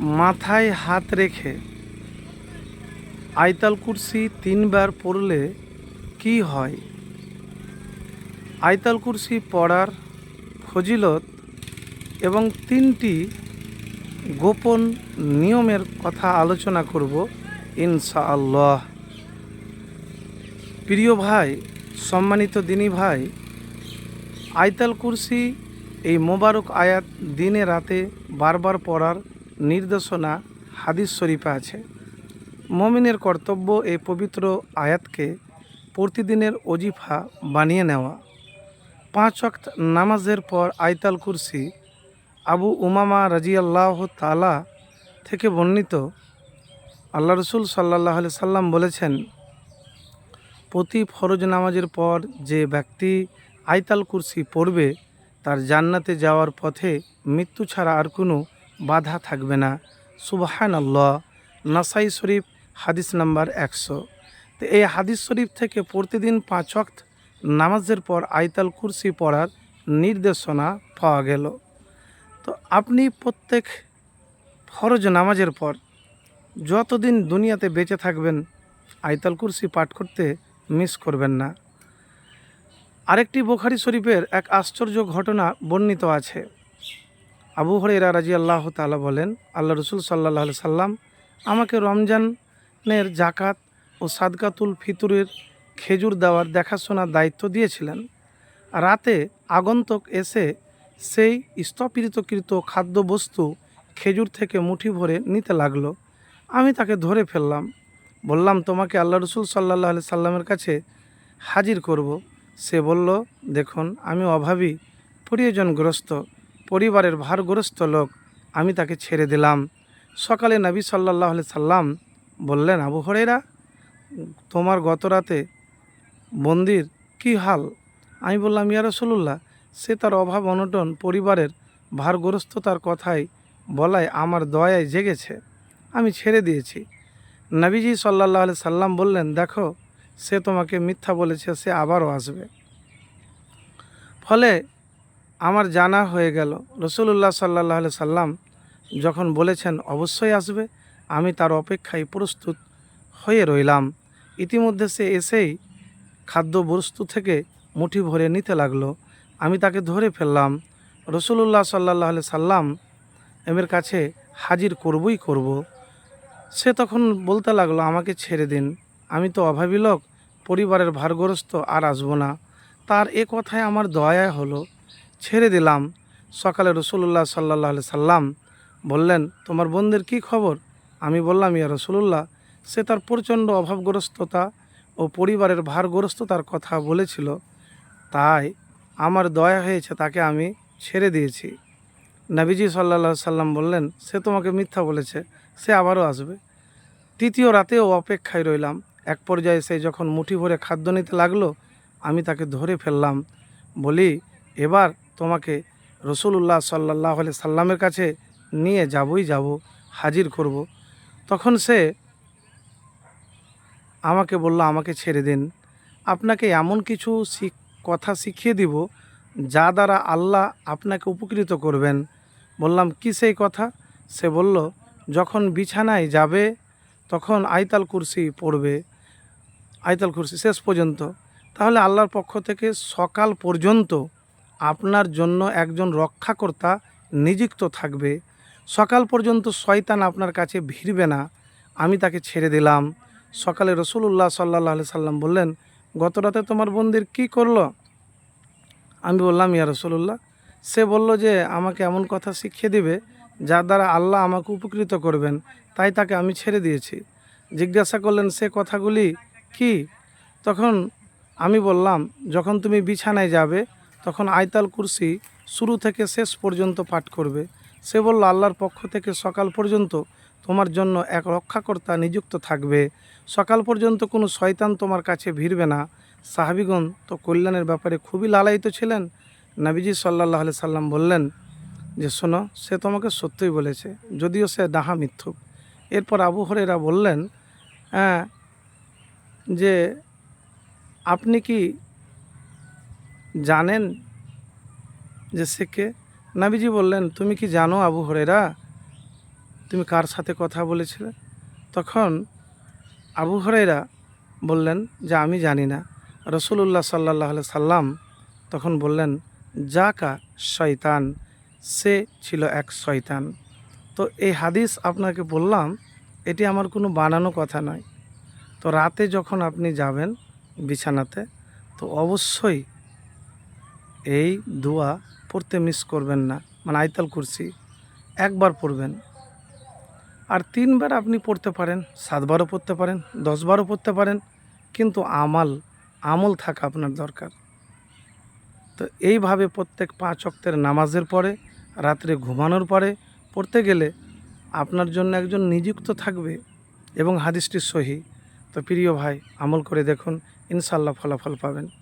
মাথায় হাত রেখে আয়তাল কুরসি তিনবার পড়লে কি হয়? আয়তাল কুরসি পড়ার ফজিলত এবং তিনটি গোপন নিয়মের কথা আলোচনা করব ইনশাআল্লাহ। প্রিয় ভাই, সম্মানিত দিনী ভাই, আয়তাল কুরসি এই মোবারক আয়াত দিনে রাতে বারবার পড়ার নির্দেশনা হাদিস শরীফা আছে। মমিনের কর্তব্য এই পবিত্র আয়াতকে প্রতিদিনের অজিফা বানিয়ে নেওয়া। পাঁচ ওয়াক্ত নামাজের পর আয়তাল কুরসি আবু উমামা রাজিয়াল্লাহ তালা থেকে বর্ণিত আল্লাহ রসুল সাল্লাহ আলি সাল্লাম বলেছেন, প্রতি ফরজ নামাজের পর যে ব্যক্তি আয়তাল কুরসি পড়বে, তার জান্নাতে যাওয়ার পথে মৃত্যু ছাড়া আর কোনো বাধা থাকবে না। সুবাহান আল্লাহ নাসাই শরীফ, হাদিস নাম্বার একশো। তো এই হাদিস শরীফ থেকে প্রতিদিন পাঁচ ওয়াক্ত নামাজের পর আয়তাল কুরসি পড়ার নির্দেশনা পাওয়া গেল। তো আপনি প্রত্যেক ফরজ নামাজের পর যতদিন দুনিয়াতে বেঁচে থাকবেন, আয়তাল কুরসি পাঠ করতে মিস করবেন না। আরেকটি বোখারি শরীফের এক আশ্চর্য ঘটনা বর্ণিত আছে। আবু হরেরা রাজি আল্লাহ তালা বলেন, আল্লাহ রসুল সাল্লাহ সাল্লাম আমাকে রমজানের জাকাত ও সাদকাতুল ফিতুরের খেজুর দেওয়ার দেখাশোনার দায়িত্ব দিয়েছিলেন। রাতে আগন্তক এসে সেই স্তপীড়িতকৃত খাদ্যবস্তু খেজুর থেকে মুঠি ভরে নিতে লাগল। আমি তাকে ধরে ফেললাম। বললাম, তোমাকে আল্লাহ রসুল সাল্লাহ আলি সাল্লামের কাছে হাজির করব। সে বলল, দেখুন, আমি অভাবী, প্রিয়জনগ্রস্ত। পরিবারের ভারগ্রস্ত লোক, আমি তাকে ছেড়ে দিলাম। সকালে নবী সাল্লাহ সাল্লাম বললেন, আবু হরেরা তোমার গত রাতে বন্দির কী হাল? আমি বললাম, ইয়া রসুল্লাহ সে তার অভাব অনটন পরিবারের ভারগ্রস্ততার কথাই বলায় আমার দয়ায় জেগেছে। আমি ছেড়ে দিয়েছি। নবীজি সাল্লাহ আলি সাল্লাম বললেন, দেখো, সে তোমাকে মিথ্যা বলেছে, সে আবারও আসবে। ফলে আমার জানা হয়ে গেল রসুল্লাহ সাল্লাহ সাল্লাম যখন বলেছেন, অবশ্যই আসবে, আমি তার অপেক্ষায় প্রস্তুত হয়ে রইলাম। ইতিমধ্যে সে এসেই খাদ্য খাদ্যবস্তু থেকে মুঠি ভরে নিতে লাগল। আমি তাকে ধরে ফেললাম রসুল্লাহ সাল্লাহ সাল্লাম এমের কাছে হাজির করবই করব। সে তখন বলতে লাগল, আমাকে ছেড়ে দিন, আমি তো অভাবী লোক, পরিবারের ভারগ্রস্ত আর আসব না। তার এ কথায় আমার দয়া হলো ছেড়ে দিলাম। সকালে রসুল্লাহ সাল্লাহ সাল্লাম বললেন, তোমার বোনদের কি খবর? আমি বললাম, ইয়া রসুল্লাহ সে তার প্রচণ্ড অভাবগ্রস্ততা ও পরিবারের ভারগ্রস্ততার কথা বলেছিল। তাই আমার দয়া হয়েছে তাকে আমি ছেড়ে দিয়েছি। নাবিজি সাল্লা সাল্লাম বললেন, সে তোমাকে মিথ্যা বলেছে, সে আবারও আসবে। তৃতীয় রাতেও অপেক্ষায় রইলাম। এক পর্যায়ে সে যখন মুঠি ভরে খাদ্য নিতে লাগল, আমি তাকে ধরে ফেললাম। বলি, এবার তোমাকে রসুল্লাহ সাল্লাহ আলি সাল্লামের কাছে নিয়ে যাবই যাব, হাজির করব। তখন সে আমাকে বলল, আমাকে ছেড়ে দিন। আপনাকে এমন কিছু কথা শিখিয়ে দিব, যা দ্বারা আল্লাহ আপনাকে উপকৃত করবেন। বললাম, কি সেই কথা? সে বলল, যখন বিছানায় যাবে, তখন আইতাল কুরসি পড়বে। আইতাল কুরসি শেষ পর্যন্ত। তাহলে আল্লাহর পক্ষ থেকে সকাল পর্যন্ত আপনার জন্য একজন রক্ষাকর্তা নিযুক্ত থাকবে। সকাল পর্যন্ত শয়তান আপনার কাছে ভিড়বে না। আমি তাকে ছেড়ে দিলাম। সকালে রসুল্লাহ সাল্লাহ সাল্লাম বললেন, গত রাতে তোমার বন্দির কি করল? আমি বললাম, ইয়া রসুল্লাহ সে বলল যে আমাকে এমন কথা শিখিয়ে দিবে যার দ্বারা আল্লাহ আমাকে উপকৃত করবেন। তাই তাকে আমি ছেড়ে দিয়েছি। জিজ্ঞাসা করলেন, সে কথাগুলি কি? তখন আমি বললাম, যখন তুমি বিছানায় যাবে তখন আয়তাল কুরসি শুরু থেকে শেষ পর্যন্ত পাঠ করবে। সে বলল, আল্লাহর পক্ষ থেকে সকাল পর্যন্ত তোমার জন্য এক রক্ষাকর্তা নিযুক্ত থাকবে। সকাল পর্যন্ত কোনো শয়তান তোমার কাছে ভিড়বে না। সাহাবিগণ তো কল্যাণের ব্যাপারে খুবই লালায়িত ছিলেন। নাবিজি সাল্লাহ আলি সাল্লাম বললেন, যে শোনো, সে তোমাকে সত্যই বলেছে, যদিও সে ডাহা মিথ্যুক। এরপর আবু হরেরা বললেন হ্যাঁ যে আপনি কি জানেন যে সে কে? নাবিজি বললেন, তুমি কি জানো আবু হরেরা তুমি কার সাথে কথা বলেছিলে? তখন আবু হরাইরা বললেন, যে আমি জানি না। রসুল্লাহ সাল্লাহ সাল্লাম তখন বললেন জাকা শয়তান, সে ছিল এক শয়তান। তো এই হাদিস আপনাকে বললাম, এটি আমার কোনো বানানো কথা নয়। তো রাতে যখন আপনি যাবেন বিছানাতে, তো অবশ্যই এই দোয়া পড়তে মিস করবেন না। মানে আইতাল কুরসি একবার পড়বেন। আর তিনবার আপনি পড়তে পারেন, সাতবারও পড়তে পারেন, দশবারও পড়তে পারেন, কিন্তু আমাল, আমল থাকা আপনার দরকার। তো এইভাবে প্রত্যেক পাঁচ অক্তের নামাজের পরে, রাত্রে ঘুমানোর পরে পড়তে গেলে আপনার জন্য একজন নিযুক্ত থাকবে এবং হাদিসটি সহি। তো প্রিয় ভাই, আমল করে দেখুন ইনশাল্লাহ ফলাফল পাবেন।